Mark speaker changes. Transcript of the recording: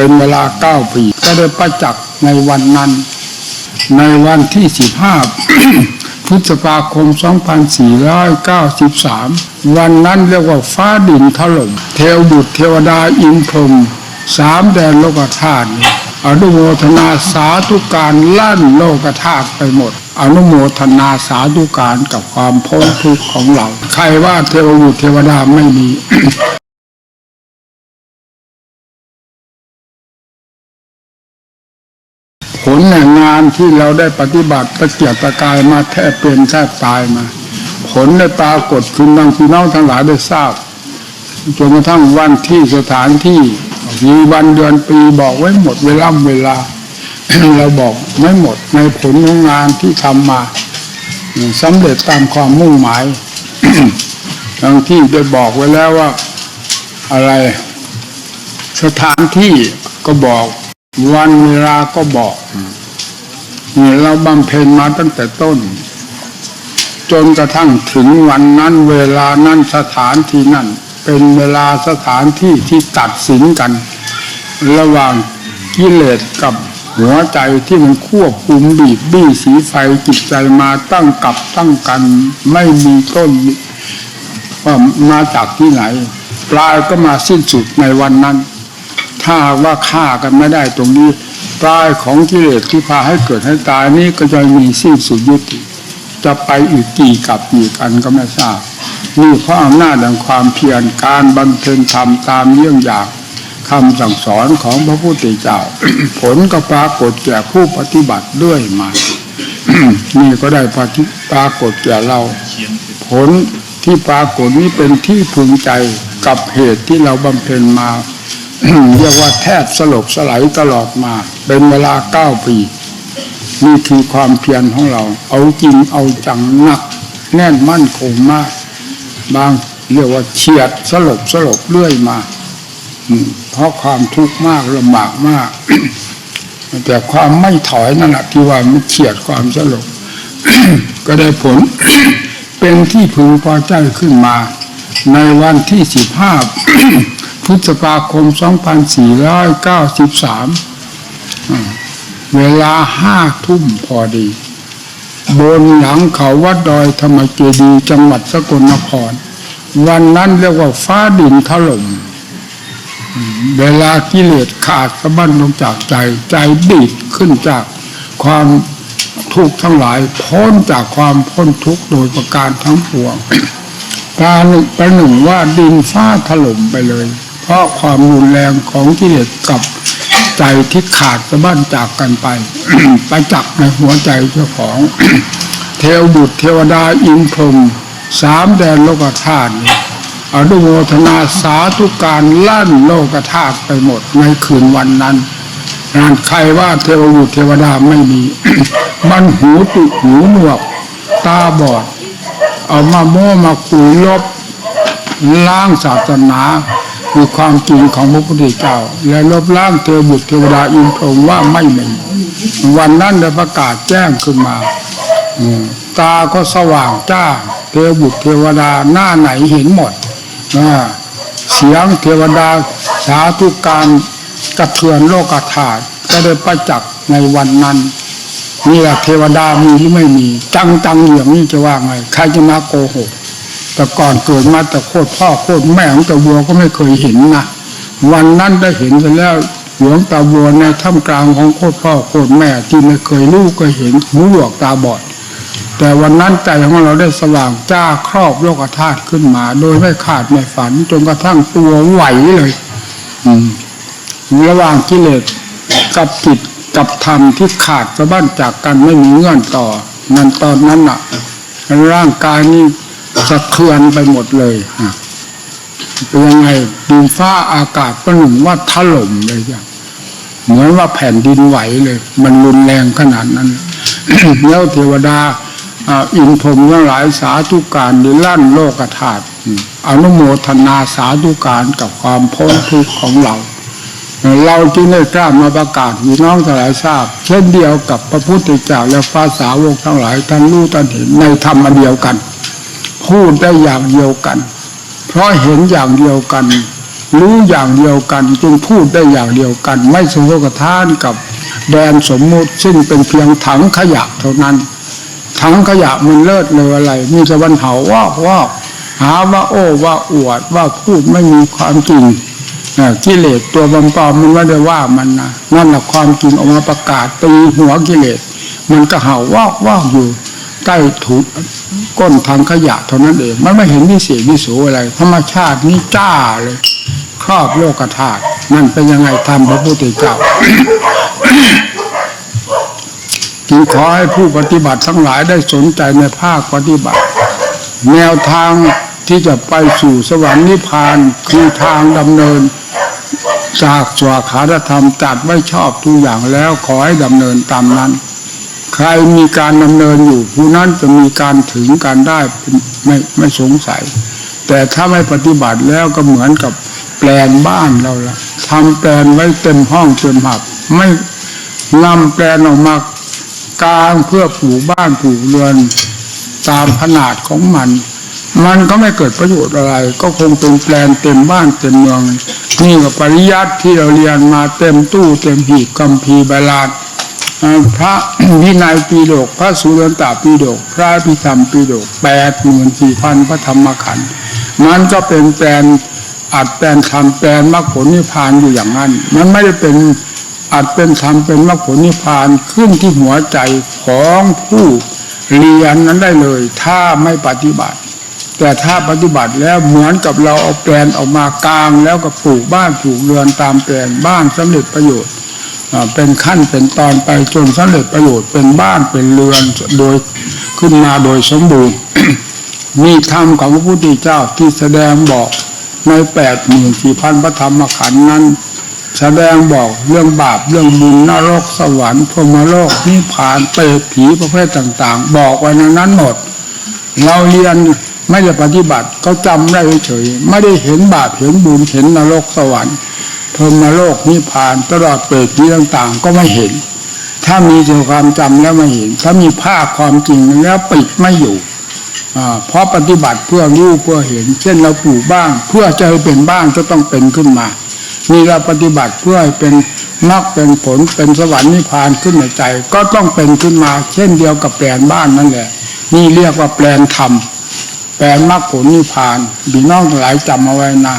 Speaker 1: เป็นเวลาเก้าปีก็ได้ประจักษ์ในวันนั้น ในวันที่สิบห้าพฤษภาคม 2493 วันนั้นเรียกว่าฟ้าดินถล่มเทวบุตรเทวดาอินพรมสามแดนโลกธาตุอนุโมทนาสาธุการลั่นโลกธาตุไปหมด อนุโมทนาสาธุการกับความพ้นทุกข์ของเรา ใครว่าเทวบุตรเทวดาไม่มี ผลแห่งงานที่เราได้ปฏิบัติตะเกียกตะกายมาแทบเป็นแทบตายมา ผลได้ปรากฏขึ้นดังพี่น้องทั้งหลายได้ทราบจนกระทั่งวันที่สถานที่มีวันเดือนปีบอกไว้หมดเวลาเวลา เราบอกไม่หมดในผลของงานที่ทำมาสำเร็จตามความมุ่งหมายทั้งที่ได้บอกไว้แล้วว่าอะไร สถานที่ก็บอก วันเวลาก็บอกนี่เราบำเพ็ญมาตั้งแต่ต้น จนกระทั่งถึงวันนั้นเวลานั้นสถานที่นั้นเป็นเวลาสถานที่ที่ตัดสินกัน ระหว่างกิเลสกับหัวใจที่มันควบคุมบีบบี้สีไฟจิตใจมาตั้งกับตั้งกัน ไม่มีต้นว่ามาจากที่ไหนปลายก็มาสิ้นสุดในวันนั้น ถ้าว่าฆ่ากันไม่ได้ตรงนี้ปลายของกิเลสที่พาให้เกิดให้ตายนี้ก็จะมีสิ้นสุดยุติ จะไปอีกกี่กับกี่กันก็ไม่ทราบนี่เพราะอำนาจแห่งความเพียรการบำเพ็ญธรรมตามเยี่ยงอย่างคำสั่งสอนของพระพุทธเจ้า ผลก็ปรากฏแก่ผู้ปฏิบัติด้วยมานี่ก็ได้ปรากฏแก่เรา ผลที่ปรากฏนี้เป็นที่พึงใจกับเหตุที่เราบำเพ็ญมา เรียกว่าแทบสลบสลายตลอดมา เป็นเวลาเก้าปีนี่คือความเพียรของเรา เอาจริงเอาจังหนัก แน่นมั่นคงมาก บางเรียกว่าเฉียดสลบสลบเรื่อยมาเพราะความทุกข์มากลำบากมาก แต่ความไม่ถอยนั่นแหละที่ว่ามันเฉียดความสลบก็ได้ผล เป็นที่พึงพอใจขึ้นมา ในวันที่สิบห้า พฤษภาคม 2493 เวลาห้าทุ่มพอดี บนหลังเขาวัดดอยธรรมเจดีย์จังหวัดสกลนคร วันนั้นเรียกว่าฟ้าดินถล่มเวลากิเลสขาดสะบั้นลงจากใจใจดีดขึ้นจากความทุกข์ทั้งหลาย พ้นจากความพ้นทุกข์โดยประการทั้งปวงการหนึ่งประหนึ่งว่าดินฟ้าถล่มไปเลย เพราะความรุนแรงของกิเลสกับใจที่ขาดสะบั้นจากกันไป ไปจักในหัวใจเจ้าของ เทวบุตรเทวดาอินพรมสามแดนโลกธาตุอนุโมทนาสาธุการลั่นโลกธาตุไปหมดในคืนวันนั้นงานใครว่าเทวบุตรเทวดาไม่มี มันหูตุหูหนวก ตาบอด เอามาโม้มาคุยลบล้างศาสนา คือความจริงของพระพุทธเจ้า และลบล้างเทวบุตรเทวดาอินพรหมว่าไม่มีวันนั้นได้ประกาศแจ้งขึ้นมาอตาก็สว่างจ้าเทวบุตรเทวดาหน้าไหนเห็นหมดเสียงเทวดาสาธุการกระเทือนโลกธาตุก็ได้ประจักษ์ในวันนั้นนี่แหละเทวดามีหรือไม่มี จังจังๆอย่างนี้จะว่าไงใครจะมาโกหก แต่ก่อนเกิดมาแต่โคตรพ่อโคตรแม่ของตาบัวก็ไม่เคยเห็นนะวันนั้นได้เห็นไปแล้วหลวงตาบัวในท่ามกลางของโคตรพ่อโคตรแม่ที่ไม่เคยรู้ก็เห็นหูหลวกตาบอด แต่วันนั้นใจของเราได้สว่างจ้าครอบโลกธาตุขึ้นมา โดยไม่ขาดไม่ฝันจนกระทั่งตัวไหวเลย อืมระหว่างกิเลสกับจิตกับธรรมที่ขาดสะบั้นจากกันไม่มีเงื่อนต่อ นั่นตอนนั้นน่ะร่างกายนี่ สะเทือนไปหมดเลยอะเป็นยังไงดินฟ้าอากาศประหนึ่งว่าถล่มเลยจ้ะเหมือนว่าแผ่นดินไหวเลย มันรุนแรงขนาดนั้นแล้วเทวดาอินพรมทั้งหลายสาธุการดิลั่นโลกธาตุอนุโมทนาสาธุการกับความพ้นทุกข์ของเรา เราจึงได้กล้ามาประกาศมีน้องทั้งหลายทราบ เช่นเดียวกับพระพุทธเจ้าและภาษาวกทั้งหลายท่านรู้ท่านเห็นในธรรมเดียวกัน พูดได้อย่างเดียวกัน เพราะเห็นอย่างเดียวกัน รู้อย่างเดียวกันจึงพูดได้อย่างเดียวกัน ไม่สมกท่านกับแดนสมมุติซึ่งเป็นเพียงถังขยะเท่านั้น ถังขยะมันเลิศเลยอะไร มีต่วันเห่าว่าว่าหาว่าโอ้ว่าอวดว่าพูดไม่มีความจริงกิเลสตัวบปลอมๆมันไม่ได้ว่ามันนะนั่นแหละความจริงออกมาประกาศตีหัวกิเลส มันก็เห่าว่าว่าอยู่ใต้ถุน ก้นทางขยะเท่านั้นเอง มันไม่เห็นวิเศษวิโสอะไร ธรรมชาตินี่จ้าเลย ครอบโลกธาตุนั่นเป็นยังไงทำพระพุทธเจ้าจึงขอให้ผู้ปฏิบัติทั้งหลายได้สนใจในภาคปฏิบัติ แนวทางที่จะไปสู่สวรรค์นิพพานคือทางดำเนิน จากสวาขาธรรมจัดไว้ชอบทุกอย่างแล้วขอให้ดำเนินตามนั้น ใครมีการดำเนินอยู่ ผู้นั้นจะมีการถึงการได้ไม่ไม่สงสัย แต่ถ้าไม่ปฏิบัติแล้วก็เหมือนกับแปลนบ้านเราละทำแปลนไว้เต็มห้องเต็มหับ ไม่นำแปลนออกมากลางเพื่อปลูกบ้านปลูกเรือนตามขนาดของมัน มันก็ไม่เกิดประโยชน์อะไร ก็คงเป็นแปลนเต็มบ้านเต็มเมือง นี่ก็ปริยัติที่เราเรียนมาเต็มตู้เต็มหีบกัมพีร์ใบลาน พระวินัยปีโดก พระสุรนตาปีโดก พระพิธรรมปีโดกแปดหมื่นสี่พันพระธรรมขันธ์มันก็เป็นแปลนอัดแปลนทำแปลนมรรคผลนิพพานอยู่อย่างนั้น มันไม่ได้เป็นอัดเป็นธรรมเป็นมรรคผลนิพพานขึ้นที่หัวใจของผู้เรียนนั้นได้เลย ถ้าไม่ปฏิบัติ แต่ถ้าปฏิบัติแล้วเหมือนกับเราเอาแปลนออกมากลาง แล้วก็ปลูกบ้านปลูกเรือนตามแปลนบ้านสำเร็จประโยชน์ เป็นขั้นเป็นตอนไปจนสำเร็จประโยชน์เป็นบ้านเป็นเรือนโดยขึ้นมาโดยสมบูรณ์มีธรรมของพระพุทธเจ้าที่แสดงบอกในแปดหมื่นสี่พันพระธรรมขันธ์นั้น แสดงบอกเรื่องบาปเรื่องบุญนรกสวรรค์พรหมโลกนิพพานเปรตผีประเภทต่าง ๆ บอกไว้ในนั้นหมด เราเรียนไม่ได้ปฏิบัติก็จำได้เฉยๆไม่ได้เห็นบาปเห็นบุญเห็นนรกสวรรค์ พรมโลกนิพพานตลอดเปรตผีต่างๆ ก็ไม่เห็น ถ้ามีแต่ความจำแล้วไม่เห็น ถ้ามีภาคความจริงแล้วปิดไม่อยู่เพราะปฏิบัติเพื่อรู้เพื่อเห็น เช่นเราปลูกบ้านเพื่อจะให้เป็นบ้านก็ต้องเป็นขึ้นมามีเราปฏิบัติเพื่อให้เป็นมรรคเป็นผลเป็นสวรรค์นิพพานขึ้นในใจ ก็ต้องเป็นขึ้นมา เช่นเดียวกับแปลนบ้านนั่นแหละ นี่เรียกว่าแปลนธรรมแปลนมรรคผลนิพพานบีน้องหลายจำเอาไว้นะ